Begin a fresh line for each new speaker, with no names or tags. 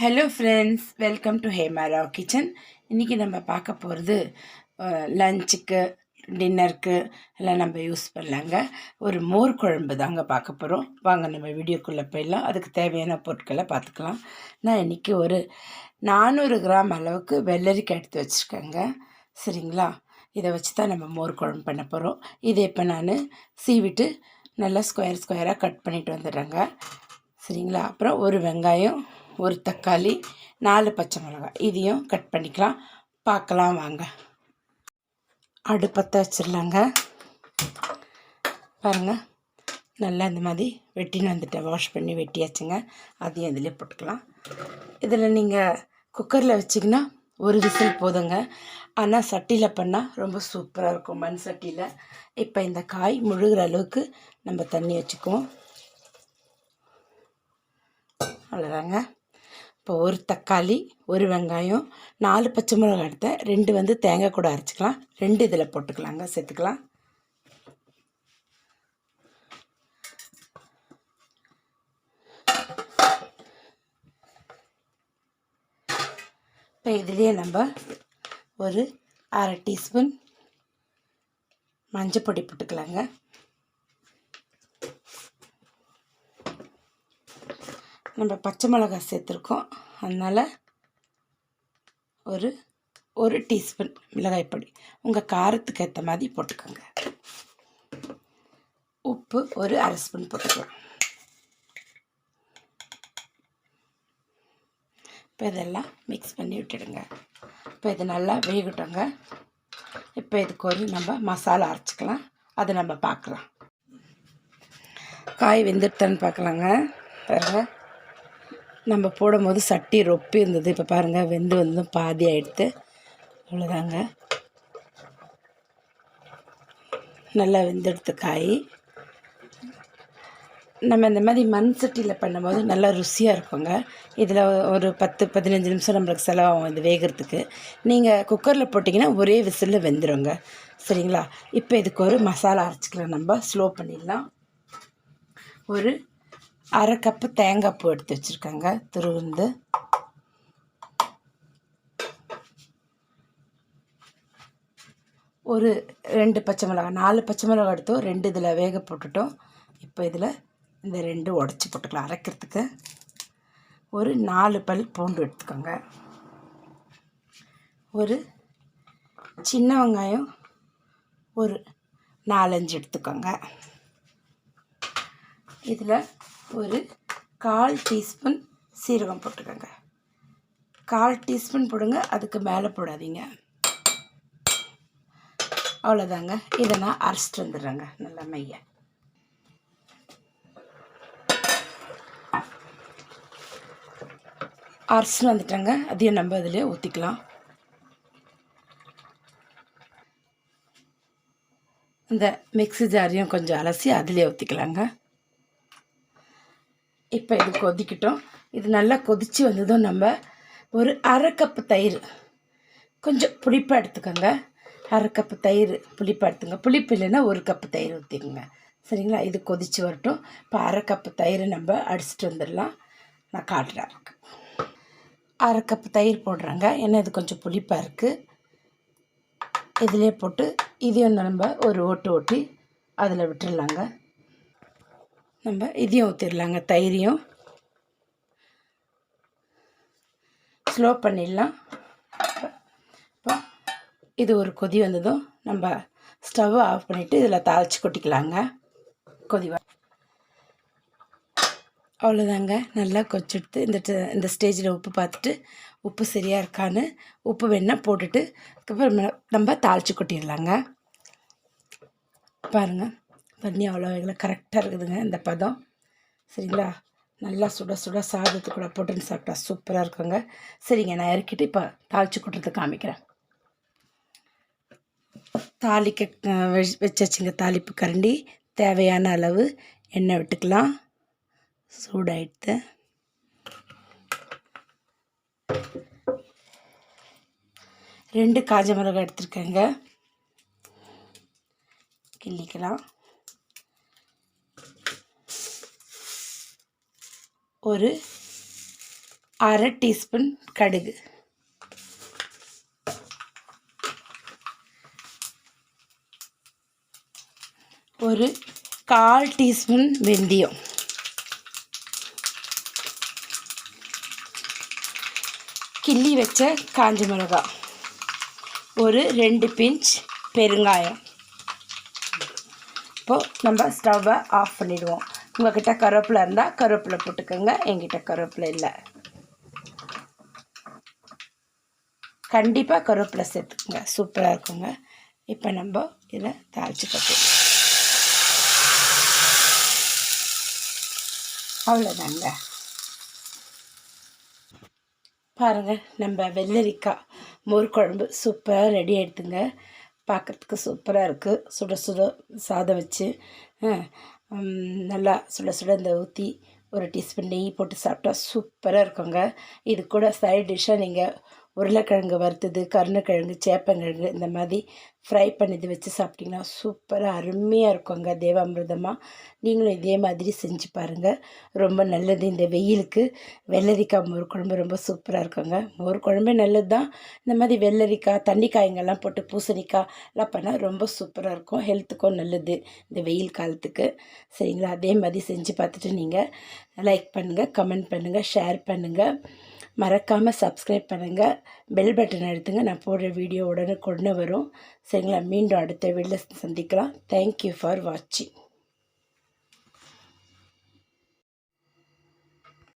Hello friends welcome to Hemara kitchen இன்றைக்கி நம்ம பார்க்க போகிறது லஞ்சுக்கு டின்னருக்கு எல்லாம் நம்ம யூஸ் பண்ணலாங்க. ஒரு மோர் குழம்பு தாங்க பார்க்க போகிறோம் வாங்க நம்ம வீடியோக்குள்ளே போயிடலாம். அதுக்கு தேவையான பொருட்களை பார்த்துக்கலாம். நான் இன்றைக்கி ஒரு நானூறு கிராம் அளவுக்கு வெள்ளரிக்காய் எடுத்து வச்சுருக்கேங்க. சரிங்களா? இதை வச்சு தான் நம்ம மோர் குழம்பு பண்ண போகிறோம் இதை இப்போ நான் சீவிட்டு நல்லா ஸ்கொயர் ஸ்கொயராக கட் பண்ணிட்டு வந்துடுறேங்க. சரிங்களா? அப்புறம் ஒரு வெங்காயம் ஒரு தக்காளி நாலு பச்சை மிளகாய். இதையும் கட் பண்ணிக்கலாம். பார்க்கலாம் வாங்க. அடுப்பத்தை வச்சிடலாங்க. பாருங்கள் நல்லா இந்த மாதிரி வெட்டின்னு வந்துட்டேன். வாஷ் பண்ணி வெட்டியாச்சுங்க. அதையும் இதில் போட்டுக்கலாம். இதில் நீங்கள் குக்கரில் வச்சிங்கன்னா ஒரு விசில் போதுங்க. ஆனால் சட்டியில் பண்ணால் ரொம்ப சூப்பராக இருக்கும். மண் சட்டியில். இப்போ இந்த காய் முழுகிற அளவுக்கு நம்ம தண்ணி வச்சுக்குவோம். அவ்வளோதாங்க இப்போ ஒரு தக்காளி ஒரு வெங்காயம் நாலு பச்சை மிளகாய் எடுத்தேன். ரெண்டு வந்து தேங்காய் கூட அரைச்சிக்கலாம். ரெண்டு இதில் போட்டுக்கலாங்க. சேர்த்துக்கலாம். இப்போ இதுலேயே நம்ம ஒரு அரை டீஸ்பூன் மஞ்சள் பொடி போட்டுக்கலாங்க. நம்ம பச்சை மிளகாய் சேர்த்துருக்கோம். அதனால் ஒரு ஒரு டீஸ்பூன் மிளகாய் பொடி. உங்கள் காரத்துக்கு ஏற்ற மாதிரி போட்டுக்கோங்க. உப்பு ஒரு அரை ஸ்பூன் போட்டுக்கலாம். இப்போ இதெல்லாம் மிக்ஸ் பண்ணி விட்டுடுங்க. இப்போ இது நல்லா வேகட்டோங்க. இப்போ இதுக்கு ஒரு நம்ம மசாலா அரைச்சிக்கலாம். அதை நம்ம பார்க்கலாம். காய் வெந்துட்டான்னு பார்க்கலாங்க. பாருங்கள் நம்ம போடும்போது சட்டி ரொப்பி இருந்தது. இப்போ பாருங்கள் வெந்து வந்து பாதி ஆகிடுது அவ்வளோதாங்க நல்லா வெந்தெடுத்து காய். நம்ம இந்த மாதிரி மண் சட்டியில் பண்ணும்போது நல்லா ருசியாக இருக்குங்க. இதில் ஒரு பத்து பதினஞ்சு நிமிஷம் நம்மளுக்கு செலவாகும் இது வேகிறதுக்கு. நீங்கள் குக்கரில் போட்டிங்கன்னா ஒரே விசிலில் வெந்துடுங்க சரிங்களா? இப்போ இதுக்கு ஒரு மசாலா அரைச்சிக்கலாம். நம்ம ஸ்லோ பண்ணிடலாம். ஒரு அரை கப்பு தேங்காய் பூ எடுத்து வச்சுருக்கேங்க. துருவுந்து. ஒரு ரெண்டு பச்சை மிளகா நாலு பச்சை மிளகா எடுத்தோம். ரெண்டு இதில் வேக போட்டுட்டோம். இப்போ இதில் இந்த ரெண்டு உடச்சி போட்டுக்கலாம் அரைக்கிறதுக்கு. ஒரு நாலு பல் பூண்டு எடுத்துக்கோங்க. ஒரு சின்ன வெங்காயம் ஒரு நாலஞ்சு எடுத்துக்கோங்க. இதில் ஒரு கால் டீஸ்பூன் சீரகம் போட்டுக்கோங்க. கால் டீஸ்பூன் போடுங்க அதுக்கு மேலே போடாதீங்க. அவ்வளோதாங்க. இதை நான் அரைச்சிட்டு வந்துடுறேங்க நல்லா மைய அரைச்சிட்டு வந்துட்டேங்க. அதையும் நம்ம அதிலே ஊற்றிக்கலாம் இந்த மிக்ஸி ஜாரையும் கொஞ்சம் அலசி அதிலே ஊற்றிக்கலாங்க இப்போ இது கொதிக்கட்டும். இது நல்லா கொதித்து வந்ததும் நம்ம ஒரு அரை கப்பு தயிர். கொஞ்சம் புளிப்பாக எடுத்துக்கோங்க. அரை கப்பு தயிர் புளிப்பாக எடுத்துங்க. புளிப்பு இல்லைன்னா ஒரு கப்பு தயிர் ஊற்றிக்கோங்க சரிங்களா? இது கொதித்து வரட்டும். இப்போ அரை கப்பு தயிர் நம்ம அடிச்சுட்டு வந்துடலாம். நான் காட்டுறேன் அரை கப்பு தயிர் போடுறேங்க. ஏன்னா இது கொஞ்சம் புளிப்பாக இருக்குது இதிலே போட்டு இதையும் நம்ம ஒரு ஓட்டு ஓட்டி அதில் விட்டுடலாங்க. நம்ம இதையும் ஊற்றிடலாங்க தயிரையும். ஸ்லோ பண்ணிடலாம். இப்போ இது ஒரு கொதி வந்ததும் நம்ம ஸ்டவ்வை ஆஃப் பண்ணிவிட்டு இதில் தாளித்து கொட்டிக்கலாங்க. கொதிவா அவ்வளோதாங்க. நல்லா கொச்செடுத்து இந்த இந்த ஸ்டேஜில் உப்பு பார்த்துட்டு உப்பு சரியாக இருக்கான்னு உப்பு வேணால் போட்டுட்டு அதுக்கப்புறம் நம்ம தாளித்து கொட்டிடலாங்க. பாருங்கள் தண்ணி அவ்வளோ இதில் கரெக்டாக இருக்குதுங்க இந்த பதம். சரிங்களா? நல்லா சுட சுட சாதத்து கூட போட்டுன்னு சாப்பிட்டா சூப்பராக இருக்குங்க. சரிங்க நான் இறக்கிட்டு இப்போ தாளித்து கொட்டுறது காமிக்கிறேன். தாளிக்க வச்சிங்க தாளிப்பு கரண்டி. தேவையான அளவு எண்ணெய் விட்டுக்கலாம். சூடாயிடுத்து. ரெண்டு காஞ்ச மிளகாய் எடுத்துருக்கேங்க. கிள்ளிக்கலாம். ஒரு அரை டீஸ்பூன் கடுகு. ஒரு கால் டீஸ்பூன் வெந்தயம். கிள்ளி வச்ச காஞ்ச மிளகாய் ஒரு ரெண்டு பிஞ்ச் பெருங்காயம். இப்போது நம்ம ஸ்டவ்வை ஆஃப் பண்ணிடுவோம். உங்ககிட்ட கருவேப்பிலை இருந்தால் கருவேப்பிலை போட்டுக்கோங்க. என்கிட்ட கருவேப்பிலை இல்லை. கண்டிப்பாக கருவேப்பிலை சேர்த்துக்குங்க. சூப்பராக இருக்குங்க. இப்போ நம்ம இதை தாளித்து கட்டுவோம் அவ்வளோதாங்க பாருங்கள் நம்ம வெள்ளரிக்காய் மோர் குழம்பு சூப்பராக ரெடி ஆகிடுதுங்க பார்க்குறதுக்கு சூப்பராக இருக்குது சுட சுட சாதம் வச்சு நல்லா சுட சுட இந்த ஊற்றி ஒரு டீஸ்பூன் நெய் போட்டு சாப்பிட்டா சூப்பராக இருக்குங்க. இது கூட சைட் டிஷ்ஷாக நீங்கள் உருளைக்கிழங்கு வறுத்தது கருணக்கிழங்கு சேப்பங்கிழங்கு இந்த மாதிரி ஃப்ரை பண்ணது வச்சு சாப்பிட்டிங்கன்னா சூப்பராக அருமையாக இருக்குங்க தேவாமிர்தமாக நீங்களும் இதே மாதிரி செஞ்சு பாருங்கள் ரொம்ப நல்லது. இந்த வெயிலுக்கு வெள்ளரிக்காய் மோர் குழம்பு ரொம்ப சூப்பராக இருக்குங்க. மோர் குழம்பே நல்லது தான் இந்த மாதிரி வெள்ளரிக்காய் தண்ணி காய்ங்கள்லாம் போட்டு பூசணிக்காய் எல்லாம் பண்ணால் ரொம்ப சூப்பராக இருக்கும். ஹெல்த்துக்கும் நல்லது இந்த வெயில் காலத்துக்கு. சரிங்களா? அதே மாதிரி செஞ்சு பார்த்துட்டு நீங்கள் லைக் பண்ணுங்கள் கமெண்ட் பண்ணுங்கள் ஷேர் பண்ணுங்கள் மறக்காமல் சப்ஸ்கிரைப் பண்ணுங்கள் பெல் பட்டன் எடுத்துங்க. நான் போடுற வீடியோ உடனே கொண்டு வரும். சரிங்களா? மீண்டும் அடுத்த வீடியோவில் சந்திக்கலாம். தேங்க்யூ ஃபார் வாட்சிங்